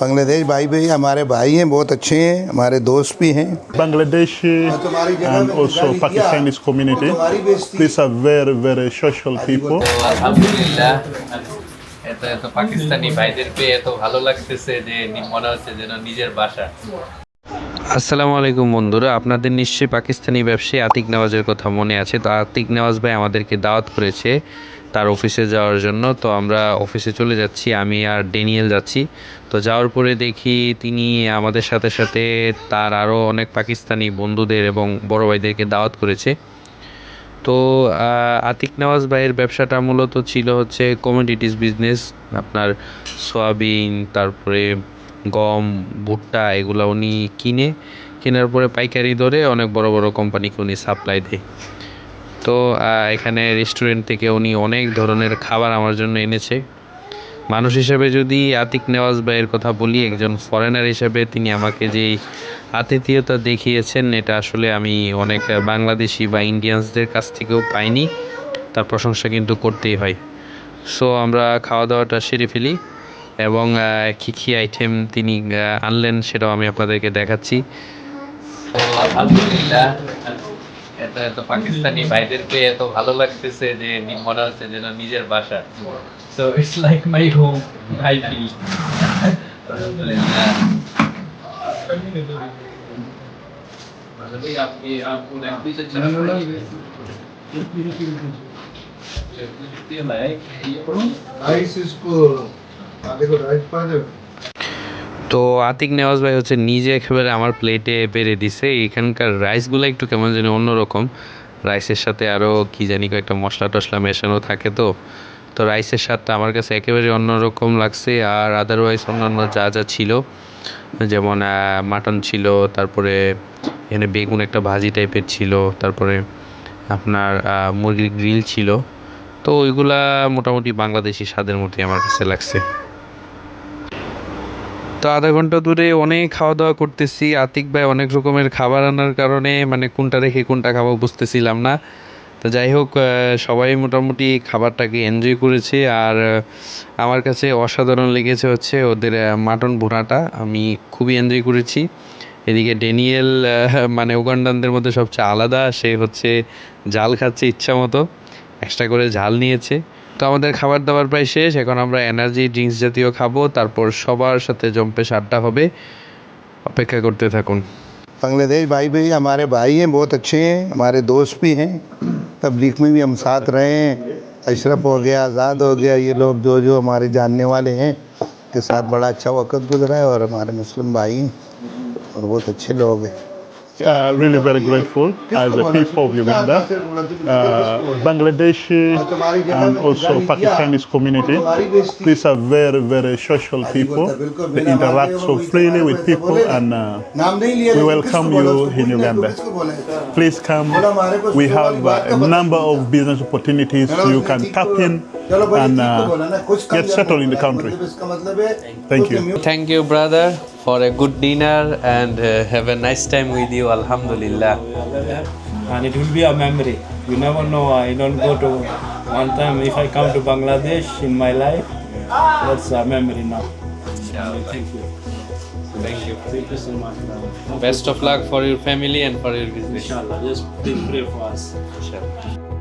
बांग्लादेश भाई भाई हमारे भाई हैं बहुत अच्छे हैं हमारे दोस्त भी हैं Bangladeshi तुम्हारी जगह and में also निकाली किया, Pakistanis community. वो तुम्हारी बेइज्जती These are very, very social people. তো আলহামদুলিল্লাহ এত এত পাকিস্তানি ভাইদের পেয়ে এত ভালো লাগতেছে যে নি- মনে হচ্ছে যেন নিজের বাসা আসসালামু আলাইকুম বন্ধুরা, আপনাদের নিশ্চয়ই পাকিস্তানি ব্যবসায়ী আতিক নেওয়াজের কথা মনে আছে। তো আতিক নেওয়াজ ভাই আমাদেরকে দাওয়াত করেছে তার অফিসে যাওয়ার জন্য। তো আমরা অফিসে চলে যাচ্ছি, আমি আর ডেনিয়েল যাচ্ছি। তো যাওয়ার পরে দেখি তিনি আমাদের সাথে সাথে তার আরও অনেক পাকিস্তানি বন্ধুদের এবং বড় ভাইদেরকে দাওয়াত করেছে। তো আতিক নওয়াজ ভাইয়ের ব্যবসাটা মূলত ছিল হচ্ছে কমোডিটিস বিজনেস আপনার সয়াবিন, তারপরে গম, ভুট্টা এগুলো উনি কিনে, কেনার পরে পাইকারি দরে অনেক বড় বড় কোম্পানিকে উনি সাপ্লাই দেয়। তো এখানে রেস্টুরেন্ট থেকে উনি অনেক ধরনের খাবার আমার জন্য এনেছে। মানুষ হিসেবে যদি আতিক নেওয়াজ ভাইয়ের কথা বলি, একজন ফরেনার হিসেবে তিনি আমাকে যে আতিথেয়তা দেখিয়েছেন, এটা আসলে আমি অনেক বাংলাদেশি বা ইন্ডিয়ানসদের কাছ থেকেও পাইনি। তার প্রশংসা কিন্তু করতেই হয়। সো আমরা খাওয়া দাওয়াটা সেরে ফেলি। এবং কি কি আইটেম তিনি আনলেন সেটাও আমি আপনাদেরকে দেখাচ্ছি। আলহামদুলিল্লাহ এটা তো পাকিস্তানি ভাইদেরকে এত ভালো লাগতেছে যে মনে হচ্ছে যেন নিজের বাসা। সো লাইক তো আতিক নেওয়াজ ভাই হচ্ছে নিজে একেবারে আমার প্লেটে বেড়ে দিছে। এখানকার রাইসগুলো একটু কেমন জানি অন্যরকম। রাইসের সাথে আরও কি জানি কয়েকটা মশলা টশলা মেশানো থাকে তো। তো রাইসের স্বাদটা আমার কাছে একেবারে অন্যরকম লাগছে আর আদারওয়াইজ অন্যান্য যা যা ছিল, যেমন মাটন ছিল, তারপরে এখানে বেগুন একটা ভাজি টাইপের ছিল, তারপরে আপনার মুরগির গ্রিল ছিল। তো ওইগুলা মোটামুটি বাংলাদেশি স্বাদের মতোই আমার কাছে লাগছে। তো আধা ঘণ্টা দূরে অনেক খাওয়া দাওয়া করতেছি। আতিক ভাই অনেক রকমের খাবার আনার কারণে মানে কোনটা রেখে কোনটা খাব বুঝতেছিলাম না। তো যাই হোক সবাই মোটামুটি খাবারটাকে এনজয় করেছে আর আমার কাছে অসাধারণ লেগেছে হচ্ছে ওদের মাটন ভুনাটা। আমি খুবই এনজয় করেছি। এদিকে ডেনিয়েল আহ, মানে উগান্ডানদের মধ্যে সবচেয়ে আলাদা সে হচ্ছে জাল খাচ্ছে ইচ্ছা মতো এক্সট্রা করে ঝাল নিয়েছে। তো আমাদের খাবার দাবার প্রায় শেষ এখন আমরা এনার্জি ড্রিঙ্কস জাতীয় খাবো তারপর সবার সাথে জম্পেশ আড্ডা হবে অপেক্ষা করতে থাকুন बांग्लादेश भाई भाई हमारे भाई हैं बहुत अच्छे हैं हमारे दोस्त भी हैं तबलीग में भी हम साथ रहे हैं अशरफ हो गया आज़ाद हो गया ये लोग जो जो हमारे जानने वाले हैं के साथ बड़ा अच्छा वक्त गुजरा है और हमारे मुस्लिम भाई हैं और बहुत अच्छे लोग हैं uh, really very grateful as a people of Uganda, uh, Bangladeshi, and also Pakistani community. These are very, very social people. They interact so freely with people, and uh, we welcome you in Uganda. Please come. We have uh, a number of business opportunities you can tap in and uh, get settled in the country. Thank you. Thank you, brother, for a good dinner and uh, have a nice time with you. Alhamdulillah. And it will be a memory. You never know. I don't go to one time if I come to Bangladesh in my life. That's a memory now. Thank you. Thank you. Thank you so much. Best of luck for your family and for your business. Inshallah. Just pray for us. Inshallah.